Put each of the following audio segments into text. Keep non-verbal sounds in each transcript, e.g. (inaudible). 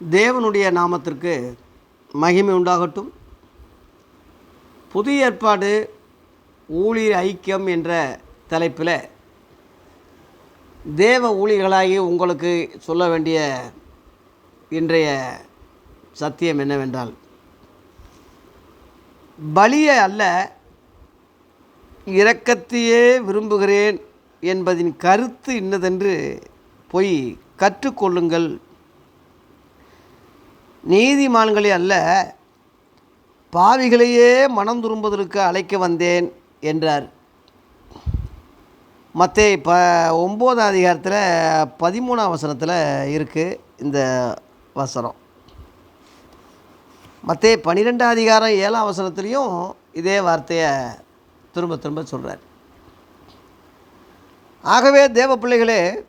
தேவனுடைய நாமத்திற்கு மகிமை உண்டாகட்டும். புதிய ஏற்பாடு ஊழியர் ஐக்கியம் என்ற தலைப்பில் தேவ ஊழியர்களாகி உங்களுக்கு சொல்ல வேண்டிய இன்றைய சத்தியம் என்னவென்றால் பலியை அல்ல இரக்கத்தையே விரும்புகிறேன் என்பதின் கருத்து இன்னதென்று போய் கற்றுக்கொள்ளுங்கள் நீதிமான்களே அல்ல பாவிகளையே மனம் திரும்புவதற்கு அழைக்க வந்தேன் என்றார். மற்ற ப ஒம்போதாம் அதிகாரத்தில் பதிமூணாம் வசனத்தில் இருக்குது இந்த வசனம். மற்ற பன்னிரெண்டாம் அதிகாரம் ஏழாம் வசனத்துலேயும் இதே வார்த்தையை திரும்ப திரும்ப சொல்கிறார் ஆகவே தேவ பிள்ளைகளே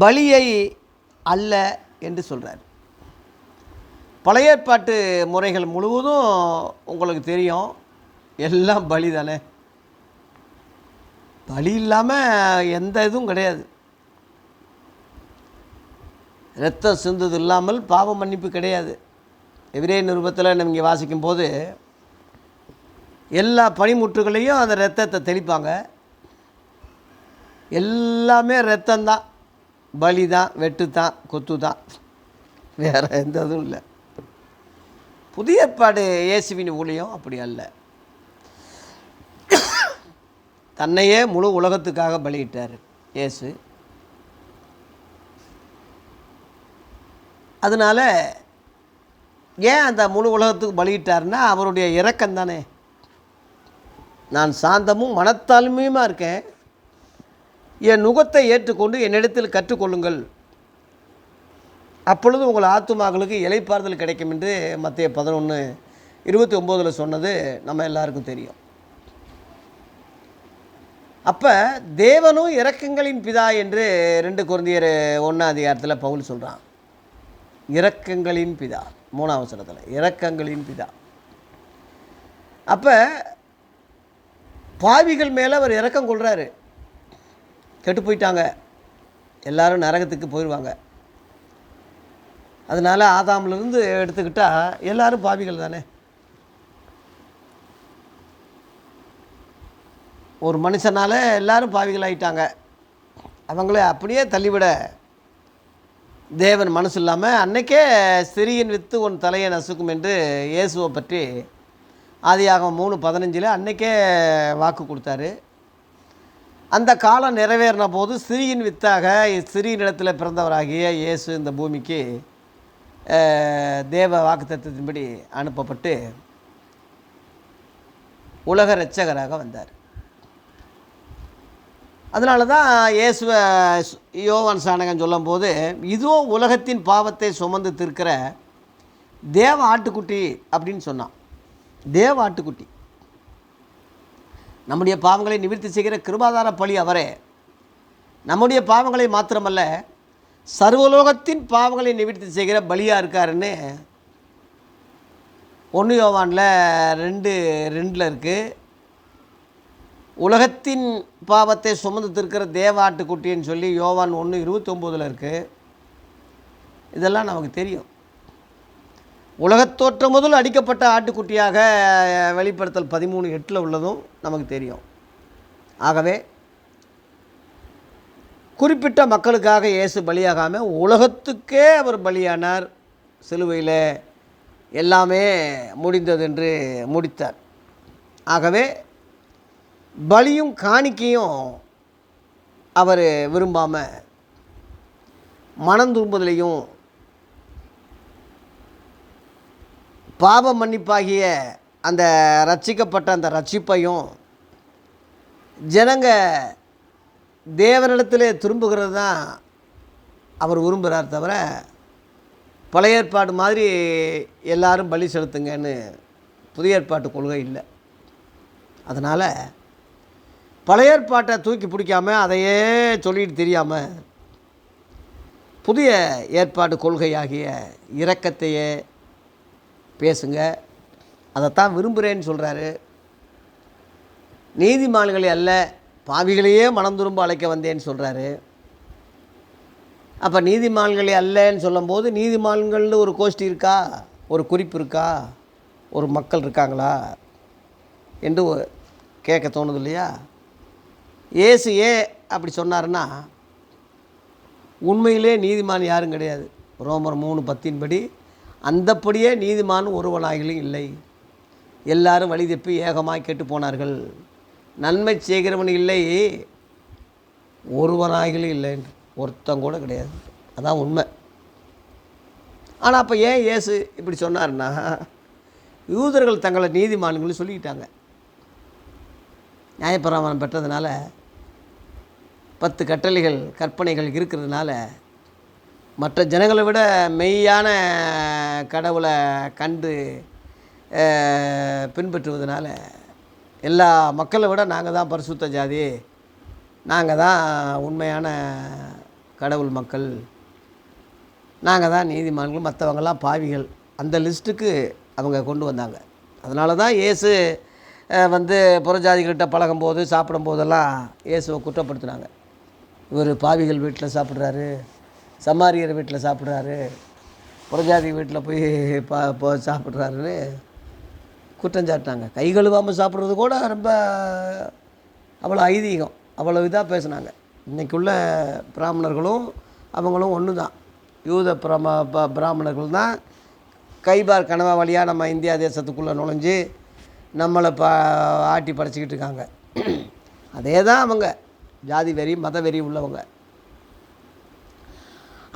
பலியை அல்ல என்று சொல்கிறார் பழைய ஏற்பாட்டு முறைகள் முழுவதும் உங்களுக்கு தெரியும். எல்லாம் பலி தானே. பலி இல்லாமல் எந்த இதுவும் கிடையாது. ரத்தம் சிந்தது இல்லாமல் பாவ மன்னிப்பு கிடையாது. எதிரே நிருபத்தில் நம்ம இங்கே வாசிக்கும் போது எல்லா பனிமுற்றுகளையும் அந்த ரத்தத்தை தெளிப்பாங்க. எல்லாமே ரத்தம்தான். பலி தான் வெட்டு தான் கொத்து தான் வேறு எந்த இதுவும் இல்லை. புதிய ஏற்பாடு இயேசுவின் ஊழியம் அப்படி அல்ல. தன்னையே முழு உலகத்துக்காக பலியிட்டார் இயேசு. அதனால் ஏன் அந்த முழு உலகத்துக்கு பலியிட்டார்னா அவருடைய இரக்கம் தானே நான் சாந்தமும் மனத்தாழ்மையுமாக இருக்கேன்? என் நுகத்தை ஏற்றுக்கொண்டு என்னிடத்தில் கற்றுக்கொள்ளுங்கள். அப்பொழுது உங்கள் ஆத்துமாக்களுக்கு இலைப்பாறுதல் கிடைக்கும் என்று மத்திய பதினொன்று இருபத்தி ஒம்போதில் சொன்னது நம்ம எல்லாருக்கும் தெரியும். அப்போ தேவனும் இரக்கங்களின் பிதா என்று ரெண்டு குழந்தையர் ஒன்றாம் அதிகாரத்தில் பவுல் சொல்கிறான் இரக்கங்களின் பிதா மூணாம் வசனத்தில் இரக்கங்களின் பிதா. அப்போ பாவிகள் மேலே அவர் இறக்கம் கொள்கிறாரு கெட்டு போயிட்டாங்க. எல்லாரும் நரகத்துக்கு போயிடுவாங்க அதனால் ஆதாமிலிருந்து எடுத்துக்கிட்டால் எல்லாரும் பாவிகள் தானே. ஒரு மனுஷனால் எல்லாரும் பாவிகள் ஆயிட்டாங்க. அவங்கள அப்படியே தள்ளிவிட தேவன் மனசு இல்லாமல் அன்னைக்கே சிறியன் வித்து உன் தலையை நசுக்கும் என்று இயேசுவை பற்றி ஆதியாகம் மூணு பதினஞ்சில் அன்னைக்கே வாக்கு கொடுத்தாரு. அந்த காலம் நிறைவேறின போது சிறியின் வித்தாக சிறிய நிலத்தில் பிறந்தவராகிய இயேசு இந்த பூமிக்கு தேவ வாக்குத்தத்தின்படி அனுப்பப்பட்டு உலக இரட்சகராக வந்தார். அதனால தான் இயேசுவை யோவான் சாணகன் சொல்லும்போது இதோ உலகத்தின் பாவத்தை சுமந்து திருக்கிற தேவ ஆட்டுக்குட்டி அப்படின்னு சொன்னான். தேவ ஆட்டுக்குட்டி. நம்முடைய பாவங்களை நிவர்த்தி செய்கிற கிருபாதார பலி அவரே. நம்முடைய பாவங்களை மாத்திரமல்ல சர்வலோகத்தின் பாவங்களை நிவர்த்தி செய்கிற பலியாக இருக்காருன்னு ஒன்று யோவானில் ரெண்டு ரெண்டில் இருக்குது உலகத்தின் பாவத்தை சுமந்து திருக்கிற தேவாட்டுக்குட்டின்னு சொல்லி யோவான் ஒன்று இருபத்தொம்போதில் இருக்குது இதெல்லாம் நமக்கு தெரியும். உலகத்தோற்றம் முதல் அடிக்கப்பட்ட ஆட்டுக்குட்டியாக வெளிப்படுத்தல் பதிமூணு எட்டில் உள்ளதும் நமக்கு தெரியும். ஆகவே குறிப்பிட்ட மக்களுக்காக இயேசு பலியாகாமல் உலகத்துக்கே அவர் பலியானார். சிலுவையில் எல்லாமே முடிந்தது என்று முடித்தார். ஆகவே பலியும் காணிக்கையும் அவர் விரும்பாமல் மனம் திரும்புதலையும் பாவ மன்னிப்பாகிய அந்த ரட்சிக்கப்பட்ட அந்த ரட்சிப்பையும் ஜனங்க தேவனிடத்தில் திரும்புகிறது தான் அவர் விரும்புகிறார் தவிர பழைய ஏற்பாடு மாதிரி எல்லாரும் பலி செலுத்துங்கன்னு புதிய ஏற்பாட்டு கொள்கை இல்லை. அதனால் பழைய ஏற்பாட்டை தூக்கி பிடிக்காமல் அதையே சொல்லிட்டு தெரியாமல் புதிய ஏற்பாடு கொள்கையாகிய இரக்கத்தையே பேசுங்க. அதைத்தான் விரும்புகிறேன்னு சொல்கிறாரு நீதிமான்களை அல்ல பாவிகளையே மனம் திரும்ப அழைக்க வந்தேன்னு சொல்கிறாரு அப்போ நீதிமான்களே அல்லன்னு சொல்லும்போது நீதிமான்கள்னு ஒரு கோஷ்டி இருக்கா? ஒரு குறிப்பு இருக்கா? ஒரு மக்கள் இருக்காங்களா? என்று கேட்க தோணுது இல்லையா? ஏசு ஏன் அப்படி சொன்னாருன்னா உண்மையிலே நீதிமான் யாரும் கிடையாது. ரோமர் மூணு பத்தின்படி அந்தப்படியே நீதிமான் ஒருவனாகிலும் இல்லை. எல்லாரும் வழி தப்பி ஏகமாய் கெட்டு போனார்கள். நன்மை செய்கிறவன் இல்லை. ஒருவனாகிலும் இல்லை ஒருத்தங்கூட கிடையாது. அதான் உண்மை. ஆனால் அப்போ ஏன் இயேசு இப்படி சொன்னார்னா யூதர்கள் தங்களை நீதிமான்கள் சொல்லிக்கிட்டாங்க. நியாயப்பிரமாணம் பெற்றதுனால பத்து கட்டளைகள் கற்பனைகள் இருக்கிறதுனால மற்ற ஜனங்களை விட மெய்யான கடவுளை கண்டு பின்பற்றுவதனால எல்லா மக்களை விட நாங்கள் தான் பரிசுத்த ஜாதி. நாங்கள் தான் உண்மையான கடவுள் மக்கள். நாங்கள் தான் நீதிமான்கள் மற்றவங்கெல்லாம் பாவிகள். அந்த லிஸ்ட்டுக்கு அவங்க கொண்டு வந்தாங்க. அதனால தான் இயேசு வந்து புறஜாதிகள்கிட்ட பழகும்போது சாப்பிடும்போதெல்லாம் இயேசுவை குற்றப்படுத்தினாங்க. இவர் பாவிகள் வீட்டில் சாப்பிட்றாரு. சமாரியர் வீட்டில் சாப்பிட்றாரு. புறஜாதி வீட்டில் போய் பா போ சாப்பிட்றாருன்னு குற்றம் சாட்டினாங்க. கை கழுவாமல் சாப்பிட்றது கூட ரொம்ப அவ்வளோ ஐதீகம். அவ்வளோ இதாக பேசுனாங்க. இன்றைக்குள்ள பிராமணர்களும் அவங்களும் ஒன்று தான். யூத பிரம ப- பிராமணர்கள் தான் கைபார் கனவா வழியாக நம்ம இந்தியா தேசத்துக்குள்ளே நுழைஞ்சு நம்மளை ப ஆட்டி படைச்சிக்கிட்டு இருக்காங்க. அதே தான் அவங்க. ஜாதி வெறி மத வெறி உள்ளவங்க.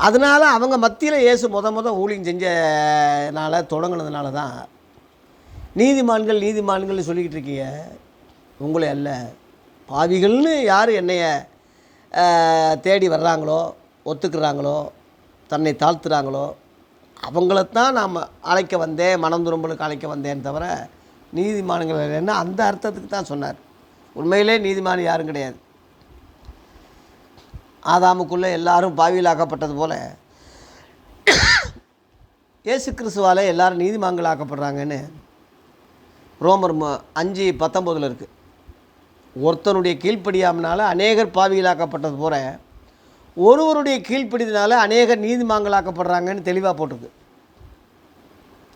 அதனால் அவங்க மத்தியில் இயேசு முத முத ஊழியம் செஞ்சனால தொடங்கினதுனால தான் நீதிமான்கள் நீதிமான்கள்னு சொல்லிக்கிட்டு இருக்கீங்க. உங்களை அல்ல. பாவிகள்னு யார் என்னைய தேடி வர்றாங்களோ ஒத்துக்கிறாங்களோ தன்னை தாழ்த்துறாங்களோ அவங்களைத்தான் நாம் அழைக்க வந்தேன் மனம் திரும்பலுக்கு அழைக்க வந்தேன்னு தவிர நீதிமான்கள் இல்லைன்னா அந்த அர்த்தத்துக்கு தான் சொன்னார். உண்மையிலே நீதிமான் யாரும் கிடையாது. ஆதாமுக்குள்ளே எல்லாரும் பாவியிலாக்கப்பட்டது போல் இயேசு கிறிஸ்துவால் எல்லாரும் நீதிமான்கள் ஆக்கப்படுறாங்கன்னு ரோமர் ம- அஞ்சு பத்தொம்போதில் இருக்குது ஒருத்தனுடைய கீழ்ப்படியாமனால அநேகர் பாவிகளாக்கப்பட்டது போல ஒருவருடைய கீழ்ப்படிதனால அநேகர் நீதிமான்களாக்கப்படுறாங்கன்னு தெளிவாக போட்டிருக்கு.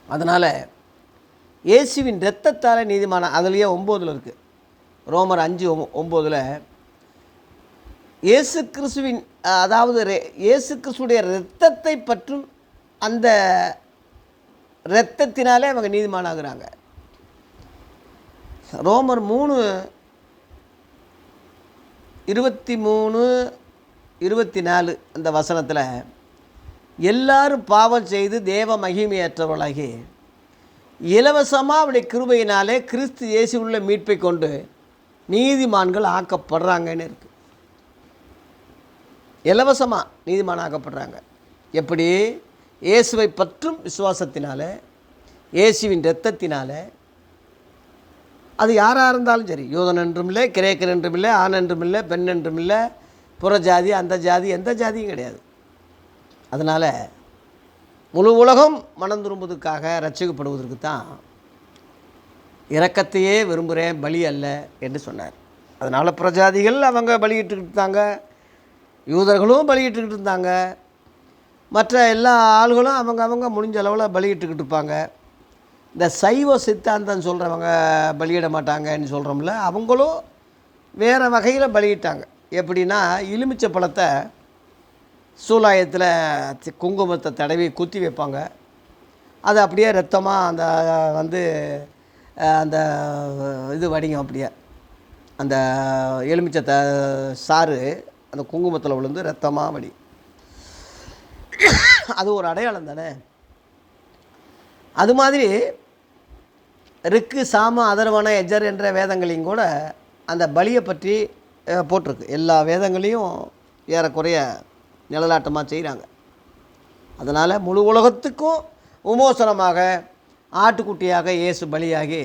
அதனால் இயேசுவின் இரத்தத்தால் நீதிமான அதுலேயே ஒம்போதில் இருக்குது ரோமர் அஞ்சு ஒம்போதில் இயேசு கிறிஸ்துவின் அதாவது இயேசு கிறிஸ்துடைய இரத்தத்தை பற்றும் அந்த இரத்தத்தினாலே அவங்க நீதிமானாகிறாங்க. ரோமர் மூணு இருபத்தி மூணு இருபத்தி நாலு அந்த வசனத்தில் எல்லாரும் பாவம் செய்து தேவ மகிமையற்றவர்களாகி இலவசமாக அவருடைய கிருபையினாலே கிறிஸ்து இயேசு உள்ள மீட்பை கொண்டு நீதிமான்கள் ஆக்கப்படுறாங்கன்னு இருக்குது இலவசமாக நீதிமான் ஆக்கப்படுறாங்க எப்படி? இயேசுவை பற்றும் விசுவாசத்தினால் இயேசுவின் இரத்தத்தினால். அது யாராக இருந்தாலும் சரி யூதன் என்றும் இல்லை கிரேக்கர் என்றும் இல்லை ஆண் என்றும் இல்லை பெண் என்றும் இல்லை புற ஜாதி அந்த ஜாதி எந்த ஜாதியும் கிடையாது. அதனால் முழு உலகம் மனம் திரும்புவதற்காக ரட்சிக்கப்படுவதற்கு தான் இறக்கத்தையே விரும்புகிறேன் பலி அல்ல என்று சொன்னார். அதனால் பிரஜாதிகள் அவங்க பலியிட்டுக்கிட்டு தாங்க யூதர்களும் பலியிட்டுக்கிட்டு இருந்தாங்க. மற்ற எல்லா ஆள்களும் அவங்க அவங்க முடிஞ்ச அளவில் பலியிட்டுக்கிட்டு இருப்பாங்க. இந்த சைவ சித்தாந்தம் சொல்கிறவங்க பலியிட மாட்டாங்கன்னு சொல்கிறோம்ல அவங்களும் வேறு வகையில் பலியிட்டாங்க. எப்படின்னா எலுமிச்சை பழத்தை சூலாயத்தில் குங்குமத்தை தடவி குத்தி வைப்பாங்க. அது அப்படியே ரத்தமாக அந்த வந்து அந்த இது வடிங்க அப்படியே. அந்த எலுமிச்சை த சாறு அந்த குங்குமத்தில் விழுந்து ரத்தமாக வடி அது ஒரு அடையாளம் தானே? அது மாதிரி ரிக்கு சாம அதர்வன எஜர் என்ற வேதங்களையும் கூட அந்த பலியை பற்றி போட்டிருக்கு. எல்லா வேதங்களையும் ஏறக்குறைய நிழலாட்டமாக செய்கிறாங்க அதனால் முழு உலகத்துக்கும் விமோசனமாக ஆட்டுக்குட்டியாக இயேசு பலியாகி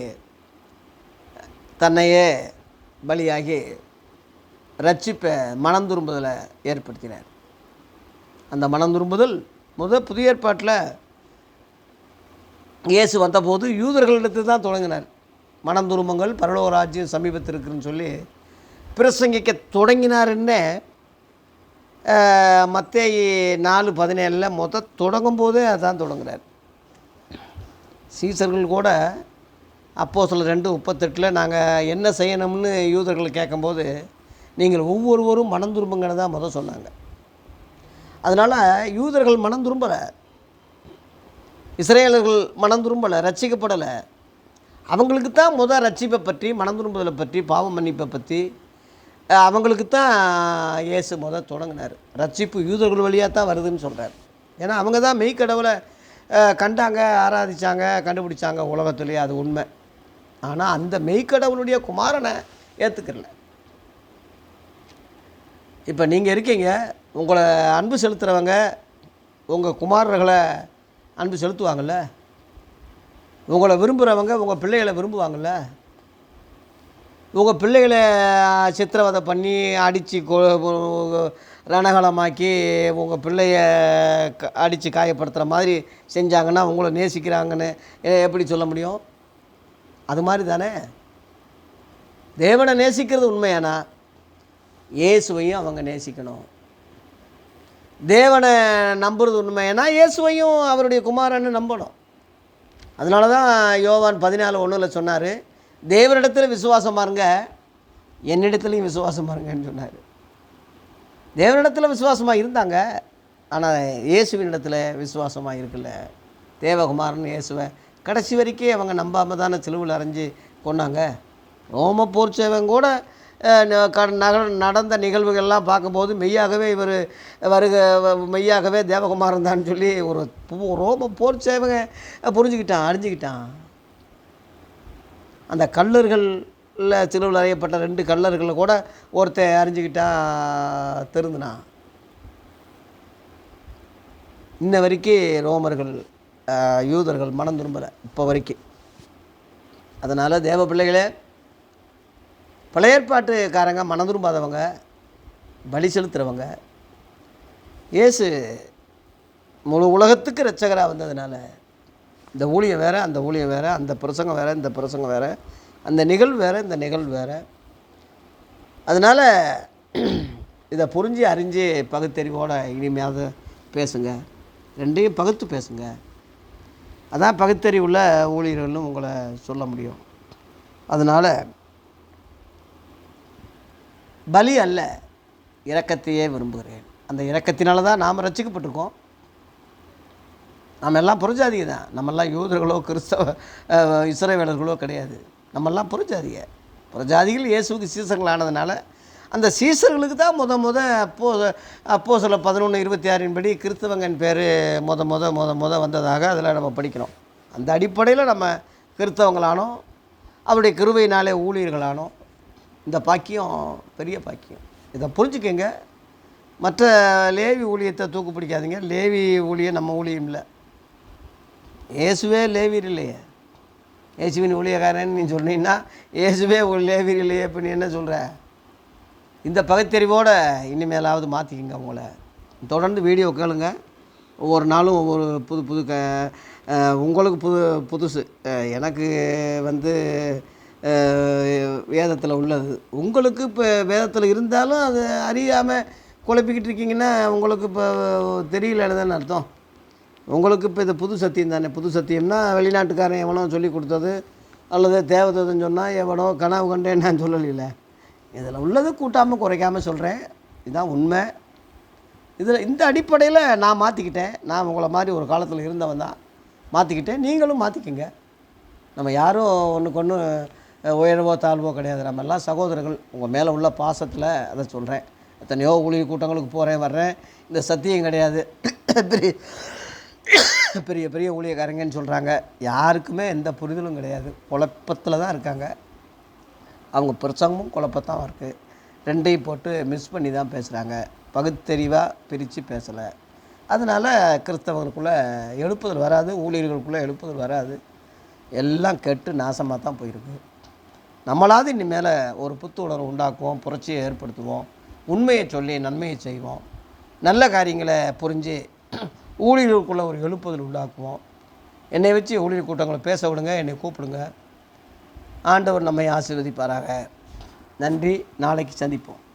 தன்னையே பலியாகி ரட்சிப்பை மனம் திரும்புதலை ஏற்படுத்தினார். அந்த மனம் திரும்புதல் முதல் புதிய ஏற்பாட்டில் இயேசு வந்தபோது யூதர்களிடத்து தான் தொடங்கினார். மனம் துருமங்கள் பரலோக சமீபத்தில் சொல்லி பிரசங்கிக்க தொடங்கினாருன்னே மற்ற நாலு பதினேழில் மொத்த தொடங்கும் போதே அதான் தொடங்குறார். சீசர்கள் கூட அப்போ சில ரெண்டு முப்பத்தெட்டில் நாங்கள் என்ன செய்யணும்னு யூதர்கள் கேட்கும்போது நீங்கள் ஒவ்வொருவரும் மனம் திரும்புங்கன்னு தான் முதல் சொன்னாங்க. அதனால் யூதர்கள் மனம் திரும்பலை. இஸ்ரேலர்கள் மனம் திரும்பலை ரட்சிக்கப்படலை. அவங்களுக்கு தான் முதல் ரட்சிப்பை பற்றி மனம் திரும்புதலை பற்றி பாவ மன்னிப்பை பற்றி அவங்களுக்கு தான் இயேசு முதல் தொடங்கினார். ரட்சிப்பு யூதர்கள் வழியாக தான் வருதுன்னு சொல்கிறார் ஏன்னா அவங்க தான் மெய்க்கடவுளை கண்டாங்க ஆராதிச்சாங்க கண்டுபிடிச்சாங்க உலகத்துலேயே அது உண்மை. ஆனால் அந்த மெய்க்கடவுளுடைய குமாரனை ஏற்றுக்கிறல இப்போ நீங்கள் இருக்கீங்க உங்களை அன்பு செலுத்துகிறவங்க உங்கள் குமாரர்களை அன்பு செலுத்துவாங்கள்ல உங்களை விரும்புகிறவங்க உங்கள் பிள்ளைகளை விரும்புவாங்கள்ல உங்கள் பிள்ளைகளை சித்திரவதை பண்ணி அடித்து ரணகலமாக்கி உங்கள் பிள்ளைய க அடித்து காயப்படுத்துகிற மாதிரி செஞ்சாங்கன்னா உங்களை நேசிக்கிறாங்கன்னு எப்படி சொல்ல முடியும்? அது மாதிரி தானே? தேவனை நேசிக்கிறது உண்மையானா? இயேசுவையும் அவங்க நேசிக்கணும். தேவனை நம்புறது உண்மையானா இயேசுவையும் அவருடைய குமாரன்னு நம்பணும். அதனால தான் யோவான் பதினாலு ஒன்றில் சொன்னார் தேவனிடத்தில் விசுவாசம் பாருங்க என்னிடத்துலையும் விசுவாசம் பாருங்கன்னு சொன்னார். தேவனிடத்தில் விசுவாசமாக இருந்தாங்க ஆனால் இயேசுவின் இடத்துல விசுவாசமாக இருக்குல்ல தேவகுமாரன் இயேசுவை கடைசி வரைக்கும் அவங்க நம்பாமல் தானே சிலுவில் அரைஞ்சு கொண்டாங்க ரோம போர்ச்சவன் கூட நடந்த நிகழ்வுகள்லாம் பார்க்கும்போது மெய்யாகவே இவர் வருக மெய்யாகவே தேவகுமாரன் தான் சொல்லி ஒரு பு- ரோம போர் சேவங்க புரிஞ்சுக்கிட்டான் அறிஞ்சுக்கிட்டான். அந்த கல்லர்களில் சிலுவில் அறியப்பட்ட ரெண்டு கல்லர்களை கூட ஒருத்தன் அறிஞ்சுக்கிட்டா திருந்தினான். இன்ன வரைக்கும் ரோமர்கள் யூதர்கள் மனம் திரும்பலை இப்போ வரைக்கும் அதனால் தேவ பிள்ளைகளே பழைய ஏற்பாட்டுக்காரங்க மனதுரும்பாதவங்க பலி செலுத்துகிறவங்க இயேசு முழு உலகத்துக்கு ரட்சகராக வந்ததுனால இந்த ஊழியம் வேறு அந்த ஊழியம் வேறு அந்த பிரசங்கம் வேறு இந்த பிரசங்கம் வேறு அந்த நிகழ்வு வேறு இந்த நிகழ்வு வேறு. அதனால் இதை புரிஞ்சு அறிஞ்சு பகுத்தறிவோட இனிமையாவது பேசுங்க. ரெண்டையும் பகுத்து பேசுங்க. அதான் பகுத்தறிவுள்ள ஊழியர்களும் உங்களை சொல்ல முடியும். அதனால் பலி அல்ல இரக்கத்தையே விரும்புகிறேன். அந்த இரக்கத்தினால தான் நாம் ரசிக்கப்பட்டிருக்கோம் நம்ம எல்லாம் புறஜாதிக தான். நம்மெல்லாம் யூதர்களோ கிறிஸ்தவ இஸ்ரேவேலர்களோ கிடையாது. நம்மெல்லாம் புரிஞ்சாதிக புறஜாதிகள். இயேசுவுக்கு சீசர்கள் ஆனதுனால அந்த சீசர்களுக்கு தான் முத முத அப்போ அப்போ சில பதினொன்று இருபத்தி ஆறின் படி கிறிஸ்தவங்கன் பேர் முத முத முத முத வந்ததாக அதில் நம்ம படிக்கிறோம். அந்த அடிப்படையில் நம்ம கிறிஸ்தவங்களானோம் அவருடைய கிருவையினாலே ஊழியர்களானோம். இந்த பாக்கியம் பெரிய பாக்கியம். இதை புரிஞ்சுக்கங்க. மற்ற லேவி ஊழியத்தை தூக்கு பிடிக்காதீங்க. லேவி ஊழியம் நம்ம ஊழியம் இல்லை. இயேசுவே லேவியர் இல்லையே. இயேசுவின் ஊழியக்காரன் நீ சொன்னீங்கன்னா இயேசுவே ஒரு லேவியர் இல்லையே இப்போ நீ என்ன சொல்கிற இந்த பகுத்தறிவோடு இனிமேலாவது மாற்றிக்கிங்க உங்களை. தொடர்ந்து வீடியோ கேளுங்க. ஒவ்வொரு நாளும் ஒவ்வொரு புது புது க உங்களுக்கு புது புதுசு. எனக்கு வந்து வேதத்தில் உள்ளது. உங்களுக்கு இப்போ வேதத்தில் இருந்தாலும் அது அறியாமல் குழப்பிக்கிட்டு இருக்கீங்கன்னா உங்களுக்கு இப்போ தெரியலன்னு தானே அர்த்தம். உங்களுக்கு இப்போ இது புது சத்தியம் தானே. புது சத்தியம்னா வெளிநாட்டுக்காரன் எவனோ சொல்லி கொடுத்தது அல்லது தேவதூதன் சொன்னால் எவனோ கனவு கண்டேன் நான் சொல்லலையில. இதில் உள்ளது கூட்டாமல் குறைக்காமல் சொல்கிறேன் இதுதான் உண்மை. இதில் இந்த அடிப்படையில் நான் மாற்றிக்கிட்டேன் நான் உங்களை மாதிரி ஒரு காலத்தில் இருந்தவன் தான். மாற்றிக்கிட்டேன் நீங்களும் மாற்றிக்கிங்க நம்ம யாரும் ஒன்றுக்கு ஒன்று உயர்வோ தாழ்வோ கிடையாது. நம்ம எல்லாம் சகோதரர்கள். உங்கள் மேலே உள்ள பாசத்தில் அதை சொல்கிறேன் எத்தனையோ ஊழியர் கூட்டங்களுக்கு போகிறேன் வர்றேன். இந்த சத்தியம் கிடையாது. (coughs) பெரிய (coughs) பெரிய பெரிய ஊழியக்காரங்கன்னு சொல்கிறாங்க யாருக்குமே எந்த புரிதலும் கிடையாது. குழப்பத்தில் தான் இருக்காங்க. அவங்க பிரசங்கமும் குழப்பத்தான் இருக்குது ரெண்டையும் போட்டு மிஸ் பண்ணி தான் பேசுகிறாங்க பகுத்தறிவாக பிரித்து பேசலை. அதனால் கிறிஸ்தவர்களுக்குள்ளே எழுப்புதல் வராது ஊழியர்களுக்குள்ளே எழுப்புதல் வராது. எல்லாம் கெட்டு நாசமாக தான் போயிருக்கு. நம்மளாவது இனிமேல் ஒரு புத்து உணர்வு உண்டாக்குவோம் புரட்சியை ஏற்படுத்துவோம் உண்மையை சொல்லி நன்மையை செய்வோம் நல்ல காரியங்களை புரிஞ்சு ஊழியர்களுக்குள்ளே ஒரு எழுப்புதல் உண்டாக்குவோம். என்னை வச்சு ஊழியர் கூட்டங்களை பேச விடுங்க என்னை கூப்பிடுங்க. ஆண்டவர் நம்மை ஆசீர்வதிப்பாராக. நன்றி. நாளைக்கு சந்திப்போம்.